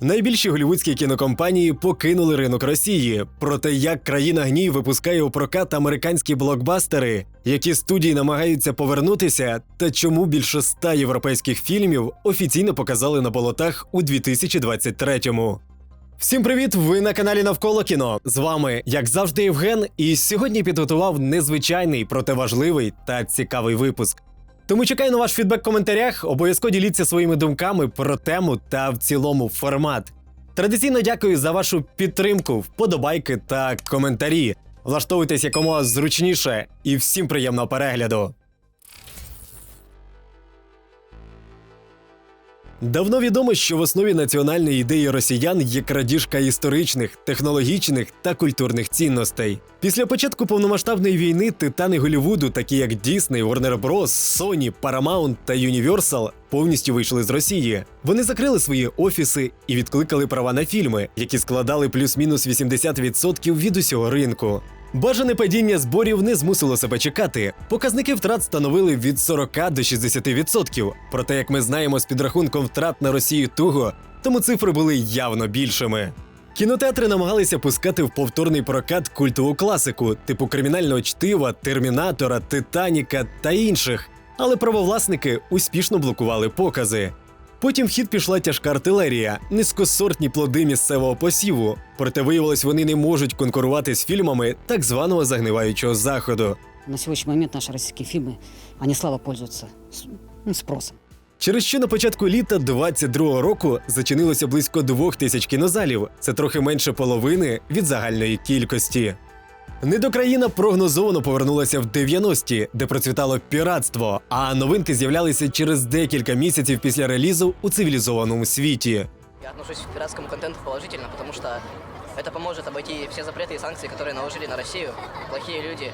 Найбільші голівудські кінокомпанії покинули ринок Росії. Проте як країна гній випускає у прокат американські блокбастери, які студії намагаються повернутися, та чому більше ста європейських фільмів офіційно показали на болотах у 2023-му. Всім привіт! Ви на каналі Навколо кіно. З вами, як завжди, Євген, і сьогодні підготував незвичайний, проте важливий та цікавий випуск. Тому чекаю на ваш фідбек в коментарях. Обов'язково діліться своїми думками про тему та в цілому формат. Традиційно дякую за вашу підтримку, вподобайки та коментарі. Влаштовуйтесь якомога зручніше і всім приємного перегляду. Давно відомо, що в основі національної ідеї росіян є крадіжка історичних, технологічних та культурних цінностей. Після початку повномасштабної війни титани Голлівуду, такі як Disney, Warner Bros., Sony, Paramount та Universal, повністю вийшли з Росії. Вони закрили свої офіси і відкликали права на фільми, які складали плюс-мінус 80% від усього ринку. Бажане падіння зборів не змусило себе чекати. Показники втрат становили від 40 до 60%. Проте, як ми знаємо, з підрахунком втрат на Росію туго, тому цифри були явно більшими. Кінотеатри намагалися пускати в повторний прокат культову класику, типу кримінального чтива, термінатора, Титаніка та інших, але правовласники успішно блокували покази. Потім в хід пішла тяжка артилерія, низькосортні плоди місцевого посіву. Проте виявилось, вони не можуть конкурувати з фільмами так званого загниваючого заходу. На сегодняшний момент наши российские фильмы, они слабо пользуются с- ну, спросом. Через що на початку літа 22-го року зачинилося близько двох тисяч кінозалів. Це трохи менше половини від загальної кількості. Недокраїна прогнозовано повернулася в 90-ті, де процвітало піратство, а новинки з'являлися через декілька місяців після релізу у цивілізованому світі. Я отношусь к пиратскому контенту положительно, потому что это поможет обойти все запреты и санкции, которые наложили на Россию. Плохие люди.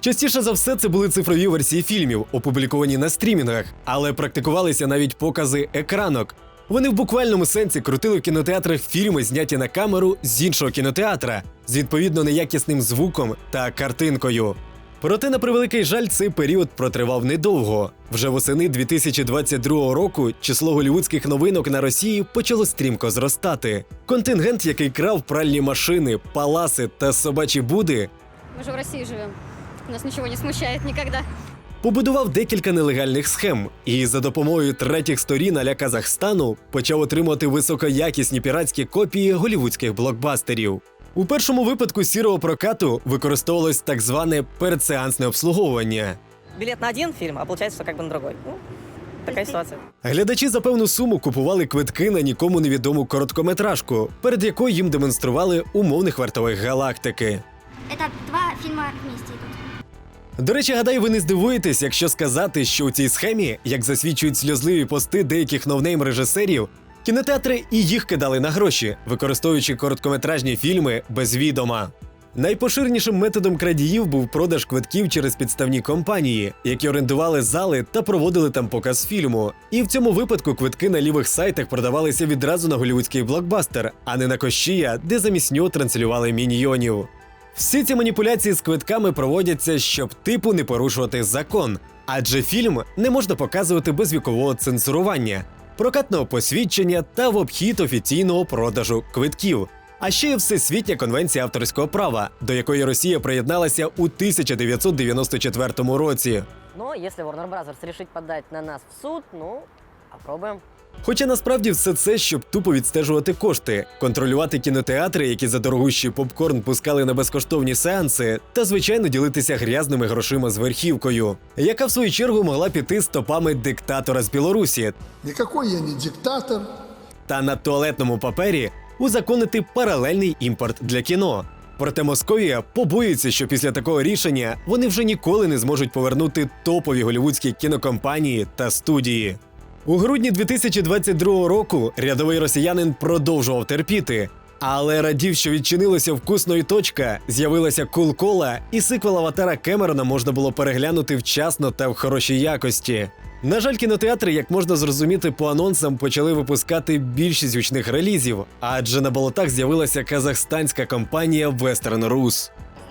Частіше за все це були цифрові версії фільмів, опубліковані на стрімінгах, але практикувалися навіть покази екранок. Вони в буквальному сенсі крутили в кінотеатрах фільми, зняті на камеру з іншого кінотеатра, з відповідно неякісним звуком та картинкою. Проте, на превеликий жаль, цей період протривав недовго. Вже восени 2022 року число голівудських новинок на Росії почало стрімко зростати. Контингент, який крав пральні машини, паласи та собачі буди, Мы же в России живем. Нас ничего не смущает никогда. Побудував декілька нелегальних схем і за допомогою третіх сторін аля Казахстану почав отримувати високоякісні піратські копії голівудських блокбастерів. У першому випадку сірого прокату використовувалось так зване передсеансне обслуговування. билет на один фильм, а получается, что как бы на другой. Ну, такая ситуация. Глядачі за певну суму купували квитки на нікому невідому короткометражку, перед якою їм демонстрували умовних вартових галактики. Это два фильма вместе идут. До речі, гадаю, ви не здивуєтесь, якщо сказати, що у цій схемі, як засвідчують сльозливі пости деяких новнейм режисерів, кінотеатри і їх кидали на гроші, використовуючи короткометражні фільми без відома. Найпоширенішим методом крадіїв був продаж квитків через підставні компанії, які орендували зали та проводили там показ фільму. І в цьому випадку квитки на лівих сайтах продавалися відразу на голівудський блокбастер, а не на кощія, де замість нього транслювали міньйонів. Всі ці маніпуляції з квитками проводяться, щоб типу не порушувати закон, адже фільм не можна показувати без вікового цензурування, прокатного посвідчення та в обхід офіційного продажу квитків. А ще є Всесвітня конвенція авторського права, до якої Росія приєдналася у 1994 році. Но если Warner Bros. решит подать на нас в суд, ну, попробуем. Хоча насправді все це, щоб тупо відстежувати кошти, контролювати кінотеатри, які за дорогущий попкорн пускали на безкоштовні сеанси, та звичайно ділитися грязними грошима з верхівкою, яка в свою чергу могла піти стопами диктатора з Білорусі Никакой я не диктатор. та на туалетному папері узаконити паралельний імпорт для кіно. Проте Московія побоюється, що після такого рішення вони вже ніколи не зможуть повернути топові голівудські кінокомпанії та студії. У грудні 2022 року рядовий росіянин продовжував терпіти. Але радів, що відчинилося вкусної точка, з'явилася кул-кола, і сиквел аватара Кемерона можна було переглянути вчасно та в хорошій якості. На жаль, кінотеатри, як можна зрозуміти по анонсам, почали випускати більшість гучних релізів, адже на болотах з'явилася казахстанська компанія Western Rus.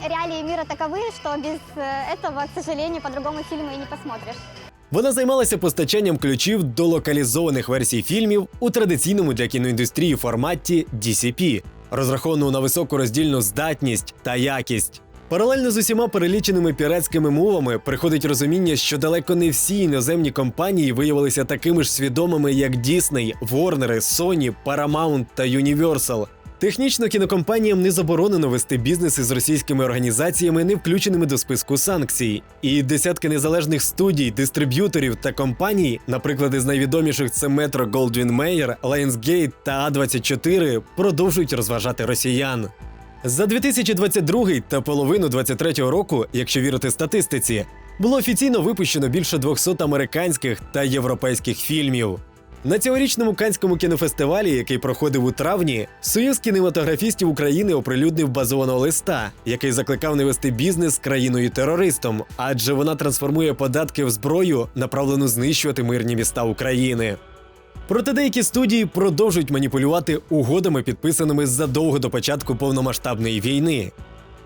Реалии мира таковы, что без э, этого, к сожалению, по-другому фильмы и не посмотришь. Вона займалася постачанням ключів до локалізованих версій фільмів у традиційному для кіноіндустрії форматі DCP, розрахованому на високу роздільну здатність та якість. Паралельно з усіма переліченими піратськими мовами приходить розуміння, що далеко не всі іноземні компанії виявилися такими ж свідомими, як Disney, Warner, Sony, Paramount та Universal. Технічно кінокомпаніям не заборонено вести бізнес із російськими організаціями, не включеними до списку санкцій. І десятки незалежних студій, дистриб'юторів та компаній, наприклад, із найвідоміших це Metro Goldwyn Mayer, Lionsgate та A24, продовжують розважати росіян. За 2022 та половину 2023 року, якщо вірити статистиці, було офіційно випущено більше 200 американських та європейських фільмів. На цьогорічному канському кінофестивалі, який проходив у травні, Союз кінематографістів України оприлюднив базованого листа, який закликав не вести бізнес країною терористом, адже вона трансформує податки в зброю, направлену знищувати мирні міста України. Проте деякі студії продовжують маніпулювати угодами, підписаними задовго до початку повномасштабної війни.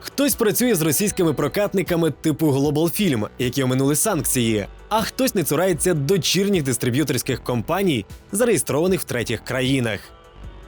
Хтось працює з російськими прокатниками типу Global Film, які оминули санкції, а хтось не цурається дочірніх дистриб'юторських компаній, зареєстрованих в третіх країнах.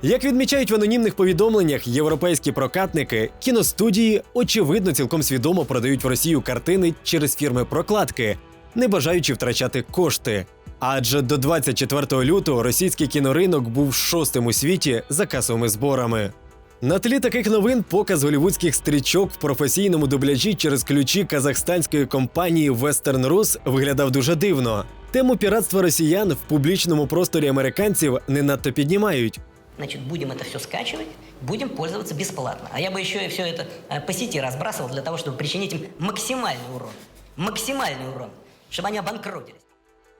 Як відмічають в анонімних повідомленнях європейські прокатники, кіностудії очевидно цілком свідомо продають в Росію картини через фірми прокладки, не бажаючи втрачати кошти. Адже до 24 лютого російський кіноринок був шостим у світі за касовими зборами. На тлі таких новин показ голівудських стрічок в професійному дубляжі через ключі казахстанської компанії Western Rus виглядав дуже дивно. Тему піратства росіян в публічному просторі американців не надто піднімають. Значит, будем это все скачивать, будем пользоваться бесплатно. А я бы еще и все это э, по сети разбрасывал для того, чтобы причинить им максимальный урон. Максимальный урон. Чтобы они обанкротились.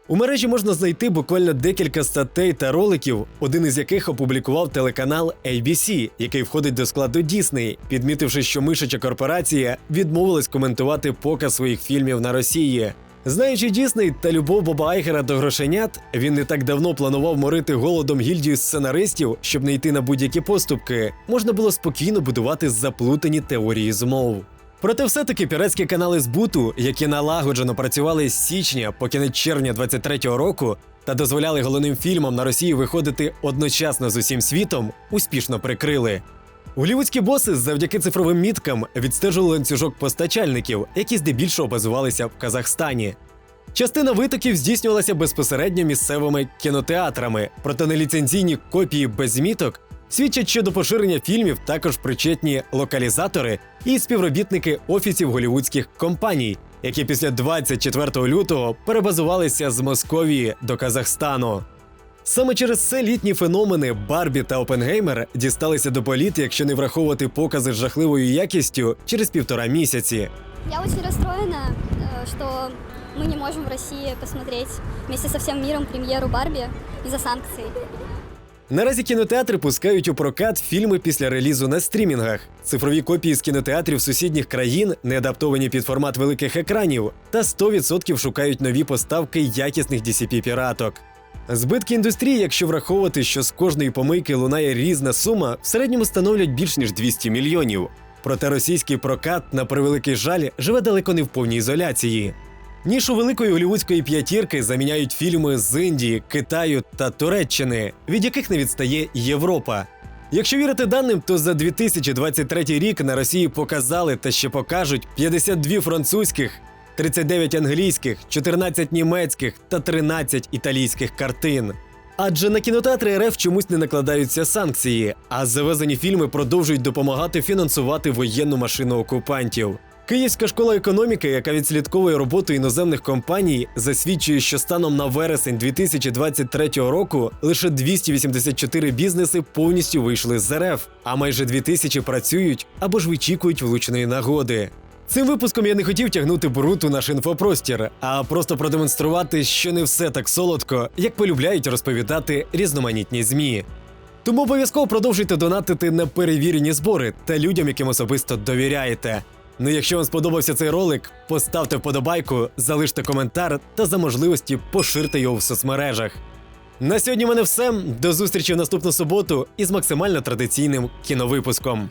У мережі можна знайти буквально декілька статей та роликів, один із яких опублікував телеканал ABC, який входить до складу Disney, підмітивши, що мишача корпорація відмовилась коментувати показ своїх фільмів на Росії. Знаючи Дісней та любов Боба Айгера до грошенят, він не так давно планував морити голодом гільдію сценаристів, щоб не йти на будь-які поступки. Можна було спокійно будувати заплутані теорії змов. Проте все-таки піратські канали збуту, які налагоджено працювали з січня по кінець червня 23-го року та дозволяли головним фільмам на Росії виходити одночасно з усім світом, успішно прикрили. Голівудські боси завдяки цифровим міткам відстежували ланцюжок постачальників, які здебільшого базувалися в Казахстані. Частина витоків здійснювалася безпосередньо місцевими кінотеатрами, проте неліцензійні копії без міток свідчать, що до поширення фільмів також причетні локалізатори і співробітники офісів голівудських компаній, які після 24 лютого перебазувалися з Московії до Казахстану. Саме через це літні феномени Барбі та Опенгеймер дісталися до політ, якщо не враховувати покази з жахливою якістю через півтора місяці. Я очень расстроена, э, что мы не можем в России посмотреть вместе со всем миром премьеру Барби из-за санкций. Наразі кінотеатри пускають у прокат фільми після релізу на стрімінгах. Цифрові копії з кінотеатрів сусідніх країн не адаптовані під формат великих екранів, та 100% шукають нові поставки якісних dcp піраток. Збитки індустрії, якщо враховувати, що з кожної помийки лунає різна сума, в середньому становлять більш ніж 200 мільйонів. Проте російський прокат, на превеликий жаль, живе далеко не в повній ізоляції. Нішу великої голівудської п'ятірки заміняють фільми з Індії, Китаю та Туреччини, від яких не відстає Європа. Якщо вірити даним, то за 2023 рік на Росії показали та ще покажуть 52 французьких, 39 англійських, 14 німецьких та 13 італійських картин. Адже на кінотеатри РФ чомусь не накладаються санкції, а завезені фільми продовжують допомагати фінансувати воєнну машину окупантів. Київська школа економіки, яка відслідковує роботу іноземних компаній, засвідчує, що станом на вересень 2023 року лише 284 бізнеси повністю вийшли з РФ, а майже 2000 працюють або ж вичікують влучної нагоди. Цим випуском я не хотів тягнути брут у наш інфопростір, а просто продемонструвати, що не все так солодко, як полюбляють розповідати різноманітні змі. Тому обов'язково продовжуйте донатити на перевірені збори та людям, яким особисто довіряєте. Ну, якщо вам сподобався цей ролик, поставте вподобайку, залиште коментар та за можливості поширте його в соцмережах. На сьогодні в мене все. До зустрічі в наступну суботу із максимально традиційним кіновипуском.